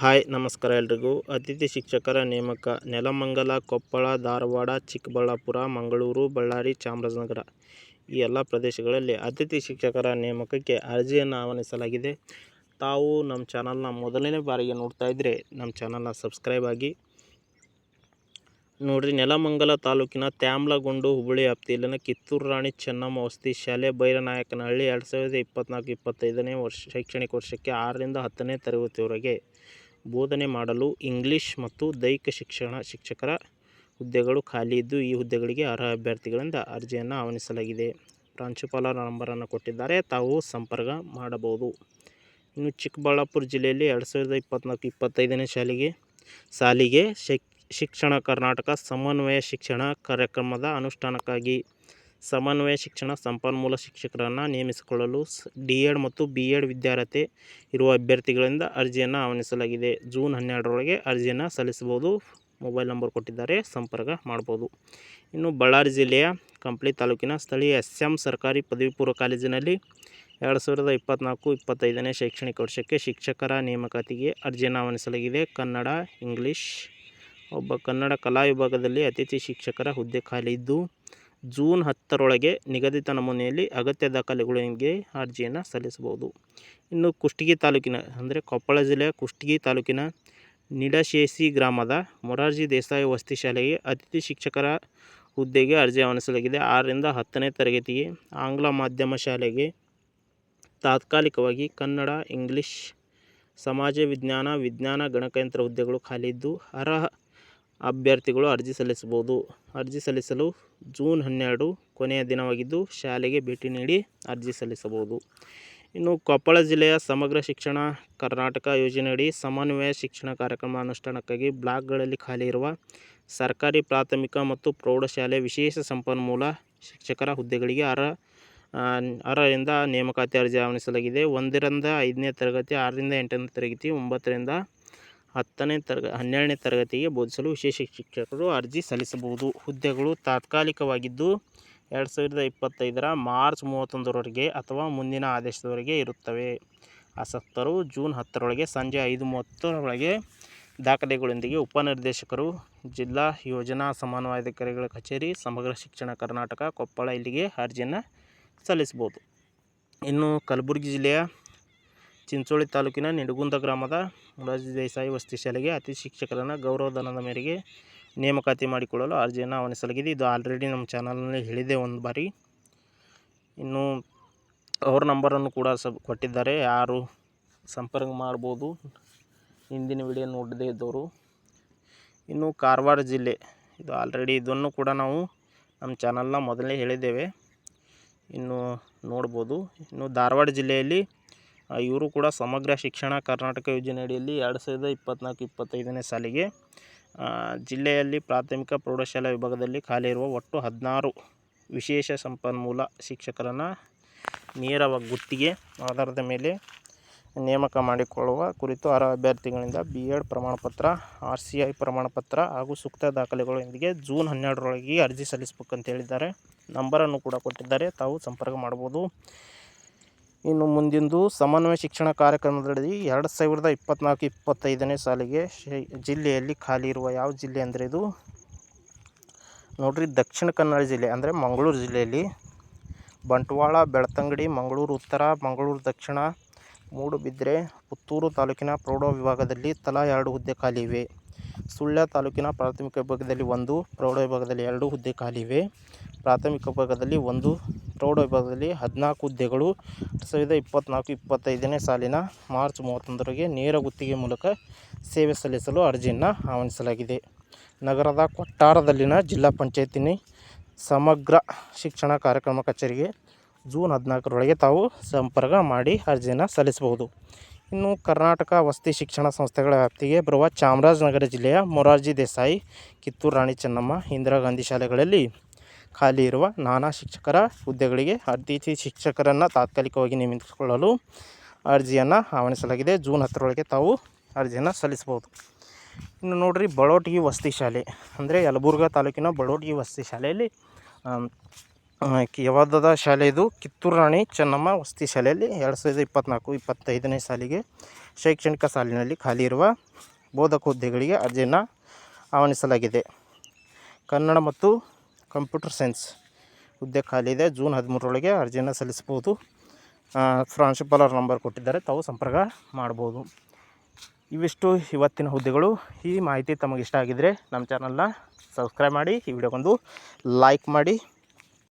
Hi, ನಮಸ್ಕಾರ ಎಲ್ರಿಗೂ. ಅತಿಥಿ ಶಿಕ್ಷಕರ ನೇಮಕ. ನೆಲಮಂಗಲ, ಕೊಪ್ಪಳ, ಧಾರವಾಡ, ಚಿಕ್ಕಬಳ್ಳಾಪುರ, ಮಂಗಳೂರು, ಬಳ್ಳಾರಿ, ಚಾಮರಾಜನಗರ ಈ ಎಲ್ಲ ಪ್ರದೇಶಗಳಲ್ಲಿ ಅತಿಥಿ ಶಿಕ್ಷಕರ ನೇಮಕಕ್ಕೆ ಅರ್ಜಿಯನ್ನು ಆಹ್ವಾನಿಸಲಾಗಿದೆ. ತಾವು ನಮ್ಮ ಚಾನಲ್ನ ಮೊದಲನೇ ಬಾರಿಗೆ ನೋಡ್ತಾ ಇದ್ದರೆ ನಮ್ಮ ಚಾನಲ್ನ ಸಬ್ಸ್ಕ್ರೈಬ್ ಆಗಿ ನೋಡಿರಿ. ನೆಲಮಂಗಲ ತಾಲೂಕಿನ ತ್ಯಾಮ್ಲಗೊಂಡು ಹುಬ್ಬಳ್ಳಿ ವ್ಯಾಪ್ತಿಯಲ್ಲಿನ ಕಿತ್ತೂರು ರಾಣಿ ಚೆನ್ನಮ್ಮ ವಸತಿ ಶಾಲೆ ಬೈರನಾಯಕನಹಳ್ಳಿ ಎರಡು ಸಾವಿರದ ಇಪ್ಪತ್ತ್ನಾಲ್ಕು ಇಪ್ಪತ್ತೈದನೇ ವರ್ಷ ಶೈಕ್ಷಣಿಕ ವರ್ಷಕ್ಕೆ ಆರರಿಂದ ಹತ್ತನೇ ತರಗತಿಯವರೆಗೆ ಬೋಧನೆ ಮಾಡಲು ಇಂಗ್ಲಿಷ್ ಮತ್ತು ದೈಹಿಕ ಶಿಕ್ಷಣ ಶಿಕ್ಷಕರ ಹುದ್ದೆಗಳು ಖಾಲಿ ಇದ್ದು ಈ ಹುದ್ದೆಗಳಿಗೆ ಅರ್ಹ ಅಭ್ಯರ್ಥಿಗಳಿಂದ ಅರ್ಜಿಯನ್ನು ಆಹ್ವಾನಿಸಲಾಗಿದೆ. ಪ್ರಾಂಶುಪಾಲರ ನಂಬರನ್ನು ಕೊಟ್ಟಿದ್ದಾರೆ. ತಾವು ಸಂಪರ್ಕ ಮಾಡಬಹುದು. ಇನ್ನು ಚಿಕ್ಕಬಳ್ಳಾಪುರ ಜಿಲ್ಲೆಯಲ್ಲಿ ಎರಡು ಸಾವಿರದ ಇಪ್ಪತ್ತ್ನಾಲ್ಕು ಇಪ್ಪತ್ತೈದನೇ ಶಾಲೆಗೆ ಸಾಲಿಗೆ ಶೈಕ್ ಶಿಕ್ಷಣ ಕರ್ನಾಟಕ ಸಮನ್ವಯ ಶಿಕ್ಷಣ ಕಾರ್ಯಕ್ರಮದ ಅನುಷ್ಠಾನಕ್ಕಾಗಿ ಸಮನ್ವಯ ಶಿಕ್ಷಣ ಸಂಪನ್ಮೂಲ ಶಿಕ್ಷಕರನ್ನು ನೇಮಿಸಿಕೊಳ್ಳಲು ಡಿ ಎಡ್ ಮತ್ತು ಬಿ ಎಡ್ ವಿದ್ಯಾರ್ಹತೆ ಇರುವ ಅಭ್ಯರ್ಥಿಗಳಿಂದ ಅರ್ಜಿಯನ್ನು ಆಹ್ವಾನಿಸಲಾಗಿದೆ. ಜೂನ್ ಹನ್ನೆರಡರೊಳಗೆ ಅರ್ಜಿಯನ್ನು ಸಲ್ಲಿಸಬಹುದು. ಮೊಬೈಲ್ ನಂಬರ್ ಕೊಟ್ಟಿದ್ದಾರೆ. ಸಂಪರ್ಕ ಮಾಡ್ಬೋದು. ಇನ್ನು ಬಳ್ಳಾರಿ ಜಿಲ್ಲೆಯ ಕಂಪ್ಲಿ ತಾಲೂಕಿನ ಸ್ಥಳೀಯ ಎಸ್ ಎಂ ಸರ್ಕಾರಿ ಪದವಿ ಪೂರ್ವ ಕಾಲೇಜಿನಲ್ಲಿ ಎರಡು ಸಾವಿರದ ಇಪ್ಪತ್ತ್ನಾಲ್ಕು ಇಪ್ಪತ್ತೈದನೇ ಶೈಕ್ಷಣಿಕ ವರ್ಷಕ್ಕೆ ಶಿಕ್ಷಕರ ನೇಮಕಾತಿಗೆ ಅರ್ಜಿಯನ್ನು ಆಹ್ವಾನಿಸಲಾಗಿದೆ. ಕನ್ನಡ, ಇಂಗ್ಲೀಷ್, ಒಬ್ಬ ಕನ್ನಡ ಕಲಾ ವಿಭಾಗದಲ್ಲಿ ಅತಿಥಿ ಶಿಕ್ಷಕರ ಹುದ್ದೆ ಖಾಲಿ ಇದ್ದು ಜೂನ್ ಹತ್ತರೊಳಗೆ ನಿಗದಿತ ನಮೂನೆಯಲ್ಲಿ ಅಗತ್ಯ ದಾಖಲೆಗಳಿಗೆ ಅರ್ಜಿಯನ್ನು ಸಲ್ಲಿಸಬಹುದು. ಇನ್ನು ಕುಷ್ಟಗಿ ತಾಲೂಕಿನ, ಅಂದರೆ ಕೊಪ್ಪಳ ಜಿಲ್ಲೆಯ ಕುಷ್ಟಗಿ ತಾಲೂಕಿನ ನಿಡಶೇಸಿ ಗ್ರಾಮದ ಮೊರಾರ್ಜಿ ದೇಸಾಯಿ ವಸತಿ ಶಾಲೆಗೆ ಅತಿಥಿ ಶಿಕ್ಷಕರ ಹುದ್ದೆಗೆ ಅರ್ಜಿ ಆಹ್ವಾನಿಸಲಾಗಿದೆ. ಆರರಿಂದ ಹತ್ತನೇ ತರಗತಿಗೆ ಆಂಗ್ಲ ಮಾಧ್ಯಮ ಶಾಲೆಗೆ ತಾತ್ಕಾಲಿಕವಾಗಿ ಕನ್ನಡ, ಇಂಗ್ಲಿಷ್, ಸಮಾಜ ವಿಜ್ಞಾನ ವಿಜ್ಞಾನ ಗಣಕಯಂತ್ರ ಹುದ್ದೆಗಳು ಖಾಲಿ ಇದ್ದು, ಅರ್ಹ ಅಭ್ಯರ್ಥಿಗಳು ಅರ್ಜಿ ಸಲ್ಲಿಸಬಹುದು. ಅರ್ಜಿ ಸಲ್ಲಿಸಲು ಜೂನ್ ಹನ್ನೆರಡು ಕೊನೆಯ ದಿನವಾಗಿದ್ದು ಶಾಲೆಗೆ ಭೇಟಿ ನೀಡಿ ಅರ್ಜಿ ಸಲ್ಲಿಸಬಹುದು. ಇನ್ನು ಕೊಪ್ಪಳ ಜಿಲ್ಲೆಯ ಸಮಗ್ರ ಶಿಕ್ಷಣ ಕರ್ನಾಟಕ ಯೋಜನೆಯಡಿ ಸಮನ್ವಯ ಶಿಕ್ಷಣ ಕಾರ್ಯಕ್ರಮ ಅನುಷ್ಠಾನಕ್ಕಾಗಿ ಬ್ಲಾಕ್ಗಳಲ್ಲಿ ಖಾಲಿ ಇರುವ ಸರ್ಕಾರಿ ಪ್ರಾಥಮಿಕ ಮತ್ತು ಪ್ರೌಢಶಾಲೆ ವಿಶೇಷ ಸಂಪನ್ಮೂಲ ಶಿಕ್ಷಕರ ಹುದ್ದೆಗಳಿಗೆ ಅರ ಅರ್ಹರಿಂದ ನೇಮಕಾತಿ ಅರ್ಜಿ ಆಹ್ವಾನಿಸಲಾಗಿದೆ. ಒಂದರಿಂದ ಐದನೇ ತರಗತಿ, ಆರರಿಂದ ಎಂಟನೇ ತರಗತಿ, ಒಂಬತ್ತರಿಂದ ಹತ್ತನೇ ತರಗ, ಹನ್ನೆರಡನೇ ತರಗತಿಗೆ ಬೋಧಿಸಲು ವಿಶೇಷ ಶಿಕ್ಷಕರು ಅರ್ಜಿ ಸಲ್ಲಿಸಬಹುದು. ಹುದ್ದೆಗಳು ತಾತ್ಕಾಲಿಕವಾಗಿದ್ದು ಎರಡು ಸಾವಿರದ ಇಪ್ಪತ್ತೈದರ ಮಾರ್ಚ್ ಮೂವತ್ತೊಂದರವರೆಗೆ ಅಥವಾ ಮುಂದಿನ ಆದೇಶದವರೆಗೆ ಇರುತ್ತವೆ. ಆಸಕ್ತರು ಜೂನ್ ಹತ್ತರೊಳಗೆ ಸಂಜೆ ಐದು ಮೂವತ್ತರೊಳಗೆ ದಾಖಲೆಗಳೊಂದಿಗೆ ಉಪನಿರ್ದೇಶಕರು, ಜಿಲ್ಲಾ ಯೋಜನಾ ಸಮನ್ವಯಾಧಿಕಾರಿಗಳ ಕಚೇರಿ, ಸಮಗ್ರ ಶಿಕ್ಷಣ ಕರ್ನಾಟಕ ಕೊಪ್ಪಳ ಇಲ್ಲಿಗೆ ಅರ್ಜಿಯನ್ನು ಸಲ್ಲಿಸ್ಬೋದು ಇನ್ನು ಕಲಬುರಗಿ ಜಿಲ್ಲೆಯ ಚಿಂಚೋಳಿ ತಾಲೂಕಿನ ನಿಡುಗುಂದ ಗ್ರಾಮದ ಮೊರಾರ್ಜಿ ದೇಸಾಯಿ ವಸತಿ ಶಾಲೆಗೆ ಅತಿ ಶಿಕ್ಷಕರನ್ನು ಗೌರವಧನದ ಮೇರೆಗೆ ನೇಮಕಾತಿ ಮಾಡಿಕೊಳ್ಳಲು ಅರ್ಜಿಯನ್ನು ಆಹ್ವಾನಿಸಲಾಗಿದೆ. ಇದು ಆಲ್ರೆಡಿ ನಮ್ಮ ಚಾನಲ್ನಲ್ಲಿ ಹೇಳಿದೆ ಒಂದು ಬಾರಿ. ಇನ್ನು ಅವ್ರ ನಂಬರನ್ನು ಕೂಡ ಸಬ್ ಕೊಟ್ಟಿದ್ದಾರೆ. ಯಾರು ಸಂಪರ್ಕ ಮಾಡ್ಬೋದು ಹಿಂದಿನ ವಿಡಿಯೋ ನೋಡದೇ ಇದ್ದವರು. ಇನ್ನು ಕಾರವಾರ ಜಿಲ್ಲೆ, ಇದು ಆಲ್ರೆಡಿ ಇದನ್ನು ಕೂಡ ನಾವು ನಮ್ಮ ಚಾನಲ್ನ ಮೊದಲೇ ಹೇಳಿದ್ದೇವೆ. ಇನ್ನು ನೋಡ್ಬೋದು. ಇನ್ನು ಧಾರವಾಡ ಜಿಲ್ಲೆಯಲ್ಲಿ ಇವರು ಕೂಡ ಸಮಗ್ರ ಶಿಕ್ಷಣ ಕರ್ನಾಟಕ ಯೋಜನೆ ಅಡಿಯಲ್ಲಿ ಎರಡು ಸಾವಿರದ ಇಪ್ಪತ್ತ್ನಾಲ್ಕು ಇಪ್ಪತ್ತೈದನೇ ಸಾಲಿಗೆ ಜಿಲ್ಲೆಯಲ್ಲಿ ಪ್ರಾಥಮಿಕ ಪ್ರೌಢಶಾಲಾ ವಿಭಾಗದಲ್ಲಿ ಖಾಲಿ ಇರುವ ಒಟ್ಟು ಹದಿನಾರು ವಿಶೇಷ ಸಂಪನ್ಮೂಲ ಶಿಕ್ಷಕರನ್ನು ನೇರವಾಗಿ ಗುತ್ತಿಗೆ, ಆಧಾರದ ಮೇಲೆ ನೇಮಕ ಮಾಡಿಕೊಳ್ಳುವ ಕುರಿತು ಅರ್ಹ ಅಭ್ಯರ್ಥಿಗಳಿಂದ ಬಿ ಎಡ್ ಪ್ರಮಾಣಪತ್ರ, ಆರ್ ಸಿ ಐ ಪ್ರಮಾಣಪತ್ರ ಹಾಗೂ ಸೂಕ್ತ ದಾಖಲೆಗಳೊಂದಿಗೆ ಜೂನ್ ಹನ್ನೆರಡರೊಳಗೆ ಅರ್ಜಿ ಸಲ್ಲಿಸಬೇಕಂತ ಹೇಳಿದ್ದಾರೆ. ನಂಬರನ್ನು ಕೂಡ ಕೊಟ್ಟಿದ್ದಾರೆ. ತಾವು ಸಂಪರ್ಕ ಮಾಡ್ಬೋದು. ಇನ್ನು ಮುಂದಿಂದು ಸಮನ್ವಯ ಶಿಕ್ಷಣ ಕಾರ್ಯಕ್ರಮದಡಿ ಎರಡು ಸಾವಿರದ ಇಪ್ಪತ್ತ್ನಾಲ್ಕು ಇಪ್ಪತ್ತೈದನೇ ಸಾಲಿಗೆ ಜಿಲ್ಲೆಯಲ್ಲಿ ಖಾಲಿ ಇರುವ ಯಾವ ಜಿಲ್ಲೆ ಅಂದರೆ ಇದು? ನೋಡ್ರಿ, ದಕ್ಷಿಣ ಕನ್ನಡ ಜಿಲ್ಲೆ ಅಂದರೆ ಮಂಗಳೂರು ಜಿಲ್ಲೆಯಲ್ಲಿ. ಬಂಟ್ವಾಳ, ಬೆಳ್ತಂಗಡಿ, ಮಂಗಳೂರು ಉತ್ತರ, ಮಂಗಳೂರು ದಕ್ಷಿಣ. ಮೂಡುಬಿದ್ರೆ ಪುತ್ತೂರು ತಾಲೂಕಿನ ಪ್ರೌಢ ವಿಭಾಗದಲ್ಲಿ ತಲಾ ಎರಡು ಹುದ್ದೆ ಖಾಲಿ ಇವೆ. ಸುಳ್ಯ ತಾಲೂಕಿನ ಪ್ರಾಥಮಿಕ ವಿಭಾಗದಲ್ಲಿ ಒಂದು, ಪ್ರೌಢ ವಿಭಾಗದಲ್ಲಿ ಎರಡು ಹುದ್ದೆ ಖಾಲಿ ಇವೆ ಪ್ರಾಥಮಿಕ ವಿಭಾಗದಲ್ಲಿ ಒಂದು, ಪ್ರೌಢ ವಿಭಾಗದಲ್ಲಿ ಹದಿನಾಲ್ಕು ಹುದ್ದೆಗಳು. ಎರಡು ಸಾವಿರದ ಇಪ್ಪತ್ತ್ನಾಲ್ಕು ಇಪ್ಪತ್ತೈದನೇ ಸಾಲಿನ ಮಾರ್ಚ್ ಮೂವತ್ತೊಂದರಿಗೆ ನೇರ ಗುತ್ತಿಗೆ ಮೂಲಕ ಸೇವೆ ಸಲ್ಲಿಸಲು ಅರ್ಜಿಯನ್ನು ಆಹ್ವಾನಿಸಲಾಗಿದೆ. ನಗರದ ಕೊಟ್ಟಾರದಲ್ಲಿನ ಜಿಲ್ಲಾ ಪಂಚಾಯತಿನಿ ಸಮಗ್ರ ಶಿಕ್ಷಣ ಕಾರ್ಯಕ್ರಮ ಕಚೇರಿಗೆ ಜೂನ್ ಹದಿನಾಲ್ಕರೊಳಗೆ ತಾವು ಸಂಪರ್ಕ ಮಾಡಿ ಅರ್ಜಿಯನ್ನು ಸಲ್ಲಿಸಬಹುದು. ಇನ್ನು ಕರ್ನಾಟಕ ವಸತಿ ಶಿಕ್ಷಣ ಸಂಸ್ಥೆಗಳ ವ್ಯಾಪ್ತಿಗೆ ಬರುವ ಚಾಮರಾಜನಗರ ಜಿಲ್ಲೆಯ ಮೊರಾರ್ಜಿ ದೇಸಾಯಿ, ಕಿತ್ತೂರು ರಾಣಿ ಚೆನ್ನಮ್ಮ, ಇಂದಿರಾ ಗಾಂಧಿ ಶಾಲೆಗಳಲ್ಲಿ ಖಾಲಿ ಇರುವ ನಾನಾ ಶಿಕ್ಷಕರ ಹುದ್ದೆಗಳಿಗೆ ಅತಿಥಿ ಶಿಕ್ಷಕರನ್ನು ತಾತ್ಕಾಲಿಕವಾಗಿ ನೇಮಿಸಿಕೊಳ್ಳಲು ಅರ್ಜಿಯನ್ನು ಆಹ್ವಾನಿಸಲಾಗಿದೆ. ಜೂನ್ ಹತ್ತರೊಳಗೆ ತಾವು ಅರ್ಜಿಯನ್ನು ಸಲ್ಲಿಸ್ಬೋದು ಇನ್ನು ನೋಡಿರಿ ಬಳೋಟಗಿ ವಸತಿ ಶಾಲೆ. ಅಂದರೆ ಯಲಬುರ್ಗಾ ತಾಲೂಕಿನ ಬಳೋಟಗಿ ವಸತಿ ಶಾಲೆಯಲ್ಲಿ ಯಾವ್ದಾದ ಶಾಲೆ ಇದು? ಕಿತ್ತೂರು ರಾಣಿ ಚೆನ್ನಮ್ಮ ವಸತಿ ಶಾಲೆಯಲ್ಲಿ ಎರಡು ಸಾವಿರದ ಇಪ್ಪತ್ತ್ನಾಲ್ಕು ಇಪ್ಪತ್ತೈದನೇ ಸಾಲಿಗೆ ಶೈಕ್ಷಣಿಕ ಸಾಲಿನಲ್ಲಿ ಖಾಲಿ ಇರುವ ಬೋಧಕ ಹುದ್ದೆಗಳಿಗೆ ಅರ್ಜಿಯನ್ನು ಆಹ್ವಾನಿಸಲಾಗಿದೆ. ಕನ್ನಡ ಮತ್ತು ಕಂಪ್ಯೂಟರ್ ಸೈನ್ಸ್ ಹುದ್ದೆ ಖಾಲಿ ಇದೆ. ಜೂನ್ ಹದಿಮೂರರೊಳಗೆ ಅರ್ಜಿಯನ್ನು ಸಲ್ಲಿಸ್ಬೋದು ಪ್ರಾಂಶುಪಾಲರ್ ನಂಬರ್ ಕೊಟ್ಟಿದ್ದಾರೆ. ತಾವು ಸಂಪರ್ಕ ಮಾಡ್ಬೋದು. ಇವಿಷ್ಟು ಇವತ್ತಿನ ಹುದ್ದೆಗಳು. ಈ ಮಾಹಿತಿ ತಮಗಿಷ್ಟ ಆಗಿದ್ದರೆ ನಮ್ಮ ಚಾನಲ್ನ ಸಬ್ಸ್ಕ್ರೈಬ್ ಮಾಡಿ, ಈ ವಿಡಿಯೋಗೊಂದು ಲೈಕ್ ಮಾಡಿ.